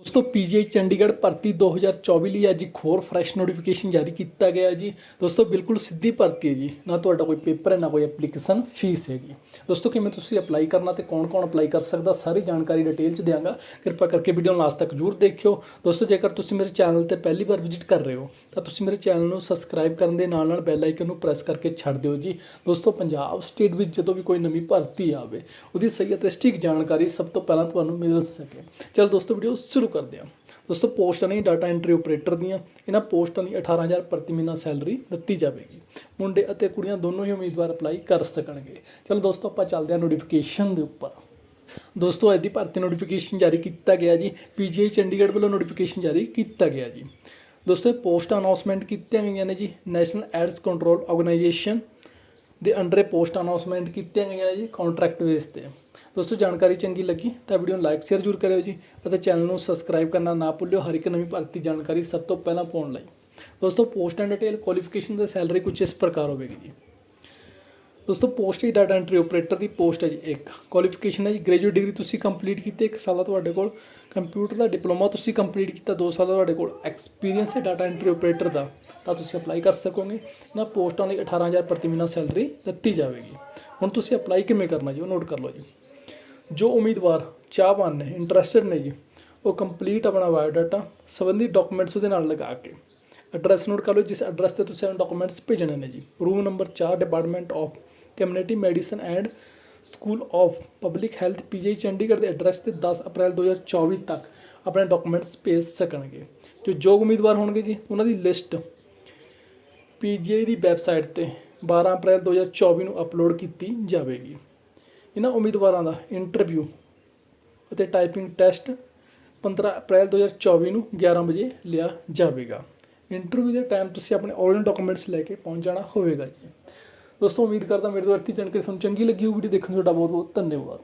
ਦੋਸਤੋ ਪੀਜੀਆਈ ਚੰਡੀਗੜ੍ਹ ਭਰਤੀ 2024 ਲਈ ਅੱਜ ਇੱਕ ਹੋਰ ਫਰੈਸ਼ ਨੋਟੀਫਿਕੇਸ਼ਨ ਜਾਰੀ ਕੀਤਾ ਗਿਆ ਜੀ। ਦੋਸਤੋ, ਬਿਲਕੁਲ ਸਿੱਧੀ ਭਰਤੀ ਹੈ ਜੀ। ਨਾ ਤੁਹਾਡਾ ਕੋਈ ਪੇਪਰ ਹੈ, ਨਾ ਕੋਈ ਐਪਲੀਕੇਸ਼ਨ ਫੀਸ ਹੈ ਜੀ। ਦੋਸਤੋ, ਕਿਵੇਂ ਤੁਸੀਂ ਅਪਲਾਈ ਕਰਨਾ ਤੇ ਕੌਣ-ਕੌਣ ਅਪਲਾਈ ਕਰ ਸਕਦਾ, ਸਾਰੀ ਜਾਣਕਾਰੀ ਡਿਟੇਲ ਚ ਦਿਆਂਗਾ। ਕਿਰਪਾ ਕਰਕੇ ਵੀਡੀਓ ਨੂੰ ਲਾਸਟ ਤੱਕ ਜਰੂਰ ਦੇਖਿਓ। ਦੋਸਤੋ, ਜੇਕਰ ਤੁਸੀਂ ਮੇਰੇ ਚੈਨਲ ਤੇ ਪਹਿਲੀ ਵਾਰ ਵਿਜ਼ਿਟ ਕਰ ਰਹੇ ਹੋ, ਤਾਂ ਤੁਸੀਂ ਮੇਰੇ ਚੈਨਲ ਨੂੰ ਸਬਸਕ੍ਰਾਈਬ ਕਰਨ ਦੇ ਨਾਲ ਨਾਲ ਬੈਲ ਆਈਕਨ ਨੂੰ ਪ੍ਰੈਸ ਕਰਕੇ ਛੱਡ ਦਿਓ ਜੀ। ਦੋਸਤੋ, ਪੰਜਾਬ ਸਟੇਟ ਵਿੱਚ ਜਦੋਂ ਵੀ ਕੋਈ ਨਵੀਂ ਭਰਤੀ ਆਵੇ, ਉਹਦੀ ਸਹੀ ਅਤੇ ਸਟਿਕ ਜਾਣਕਾਰੀ ਸਭ ਤੋਂ ਪਹਿਲਾਂ ਤੁਹਾਨੂੰ ਮਿਲ ਸਕੇ। ਚਲੋ ਦੋਸਤੋ ਵੀਡੀਓ ਸ਼ੁਰੂ ਕਰਦੇ ਹਾਂ ਦੋਸਤੋ, ਪੋਸਟਾਂ ਨੇ ਡਾਟਾ ਐਂਟਰੀ ਆਪਰੇਟਰ ਦੀਆਂ, ਇਹਨਾਂ ਪੋਸਟਾਂ ਦੀ 18000 ਪ੍ਰਤੀ ਮਹੀਨਾ ਸੈਲਰੀ ਦਿੱਤੀ ਜਾਵੇਗੀ। ਮੁੰਡੇ ਅਤੇ ਕੁੜੀਆਂ ਦੋਨੋਂ ਹੀ ਉਮੀਦਵਾਰ ਅਪਲਾਈ ਕਰ ਸਕਣਗੇ। ਚਲੋ ਦੋਸਤੋ, ਆਪਾਂ ਚੱਲਦੇ ਹਾਂ ਨੋਟੀਫਿਕੇਸ਼ਨ ਦੇ ਉੱਪਰ। ਦੋਸਤੋ, ਅੱਜ ਦੀ ਭਰਤੀ ਨੋਟੀਫਿਕੇਸ਼ਨ ਜਾਰੀ ਕੀਤਾ ਗਿਆ ਜੀ। ਪੀਜੀਆਈ ਚੰਡੀਗੜ੍ਹ ਵੱਲੋਂ ਨੋਟੀਫਿਕੇਸ਼ਨ ਜਾਰੀ ਕੀਤਾ ਗਿਆ ਜੀ। ਦੋਸਤੋ, ਇਹ ਪੋਸਟ ਅਨਾਉਂਸਮੈਂਟ ਕੀਤੀਆਂ ਗਈਆਂ ਨੇ ਜੀ। ਨੈਸ਼ਨਲ ਐਡਸ ਕੰਟਰੋਲ ਆਰਗੇਨਾਈਜੇਸ਼ਨ ਦੇ ਅੰਡਰ ਪੋਸਟ ਅਨਾਉਂਸਮੈਂਟ ਕੀਤੀਆਂ ਗਈਆਂ ਨੇ ਜੀ ਕੰਟਰੈਕਟ ਬੇਸ ਤੇ। ਦੋਸਤੋ, ਜਾਣਕਾਰੀ ਚੰਗੀ ਲੱਗੀ ਤਾਂ ਵੀਡੀਓ ਨੂੰ ਲਾਈਕ, ਸ਼ੇਅਰ ਜ਼ਰੂਰ ਕਰਿਓ ਜੀ ਅਤੇ ਚੈਨਲ ਨੂੰ ਸਬਸਕ੍ਰਾਈਬ ਕਰਨਾ ਨਾ ਭੁੱਲਿਓ, ਹਰ ਇੱਕ ਨਵੀਂ ਭਰਤੀ ਜਾਣਕਾਰੀ ਸਭ ਤੋਂ ਪਹਿਲਾਂ ਪਾਉਣ ਲਈ। ਦੋਸਤੋ, ਪੋਸਟ ਐਂਡ ਡਿਟੇਲ ਕੁਆਲੀਫਿਕੇਸ਼ਨ ਤੇ ਸੈਲਰੀ ਕੁਝ ਇਸ ਪ੍ਰਕਾਰ ਹੋਵੇਗੀ ਜੀ। ਦੋਸਤੋ ਪੋਸਟ ਹੀ ਡਾਟਾ ਐਂਟਰੀ ਆਪਰੇਟਰ ਦੀ ਪੋਸਟ ਹੈ ਜੀ ਇੱਕ। ਕੁਆਲੀਫਿਕੇਸ਼ਨ ਹੈ ਜੀ ਗ੍ਰੈਜੂਏਟ ਡਿਗਰੀ ਤੁਸੀਂ ਕੰਪਲੀਟ ਕੀਤੀ, ਇੱਕ ਸਾਲ ਦਾ ਤੁਹਾਡੇ ਕੋਲ ਕੰਪਿਊਟਰ ਦਾ ਡਿਪਲੋਮਾ ਤੁਸੀਂ ਕੰਪਲੀਟ ਕੀਤਾ 2 ਸਾਲ ਦਾ ਤੁਹਾਡੇ ਕੋਲ ਐਕਸਪੀਰੀਅੰਸ ਹੈ ਡਾਟਾ ਐਂਟਰੀ ਆਪਰੇਟਰ ਦਾ। ਤਾਂ ਤੁਸੀਂ ਅਪਲਾਈ ਕਰ ਸਕੋਗੇ। ਇਹਨਾਂ ਪੋਸਟਾਂ ਲਈ 18000 ਪ੍ਰਤੀ ਮਹੀਨਾ ਸੈਲਰੀ ਦਿੱਤੀ ਜਾਵੇਗੀ। ਹੁਣ ਤੁਸੀਂ ਅਪਲਾਈ ਕਿਵੇਂ ਕਰਨਾ ਜੀ, ਉਹ ਨੋਟ ਕਰ ਲਓ ਜੀ। ਜੋ ਉਮੀਦਵਾਰ ਚਾਹਵਾਨ ਨੇ ਇੰਟਰਸਟਿਡ ਨੇ ਜੀ, ਉਹ ਕੰਪਲੀਟ ਆਪਣਾ ਬਾਇਓਡਾਟਾ ਸੰਬੰਧੀ ਡਾਕੂਮੈਂਟਸ ਉਹਦੇ ਨਾਲ ਲਗਾ ਕੇ ਐਡਰੈਸ ਨੋਟ ਕਰ ਲਓ, ਜਿਸ ਐਡਰੈਸ ਤੇ ਤੁਸੀਂ ਆਪਣੇ ਡਾਕੂਮੈਂਟਸ ਭੇਜਣੇ ਨੇ ਜੀ। Room number 4 department of community medicine and school of public health PG Chandigarh ਦੇ ਐਡਰੈਸ ਤੇ 10 ਅਪ੍ਰੈਲ 2024 ਤੱਕ ਆਪਣੇ ਡਾਕੂਮੈਂਟਸ ਭੇਜ ਸਕਣਗੇ। ਜੋ ਯੋਗ ਉਮੀਦਵਾਰ ਹੋਣਗੇ ਜੀ, ਉਹਨਾਂ ਦੀ ਲਿਸਟ ਪੀਜੀਆਈ ਦੀ ਵੈਬਸਾਈਟ ਤੇ 12 ਅਪ੍ਰੈਲ 2024 ਨੂੰ ਅਪਲੋਡ ਕੀਤੀ ਜਾਵੇਗੀ। ਇਹਨਾਂ ਉਮੀਦਵਾਰਾਂ ਦਾ ਇੰਟਰਵਿਊ ਅਤੇ ਟਾਈਪਿੰਗ ਟੈਸਟ 15 ਅਪ੍ਰੈਲ 2024 ਨੂੰ 11 ਵਜੇ ਲਿਆ ਜਾਵੇਗਾ। ਇੰਟਰਵਿਊ ਦੇ ਟਾਈਮ ਤੁਸੀਂ ਆਪਣੇ ਓਰੀਜਨਲ ਡਾਕੂਮੈਂਟਸ ਲੈ ਕੇ ਪਹੁੰਚ ਜਾਣਾ ਹੋਵੇਗਾ ਜੀ। ਦੋਸਤੋ, ਉਮੀਦ ਕਰਦਾ ਮੇਰੇ ਤੋਂ ਵਰਤੀ ਜਾਣਕਾਰੀ ਤੁਹਾਨੂੰ ਚੰਗੀ ਲੱਗੀ ਹੋਊ ਵੀਡੀਓ ਦੇਖਣ ਦਾ ਤੁਹਾਡਾ ਬਹੁਤ ਬਹੁਤ ਧੰਨਵਾਦ।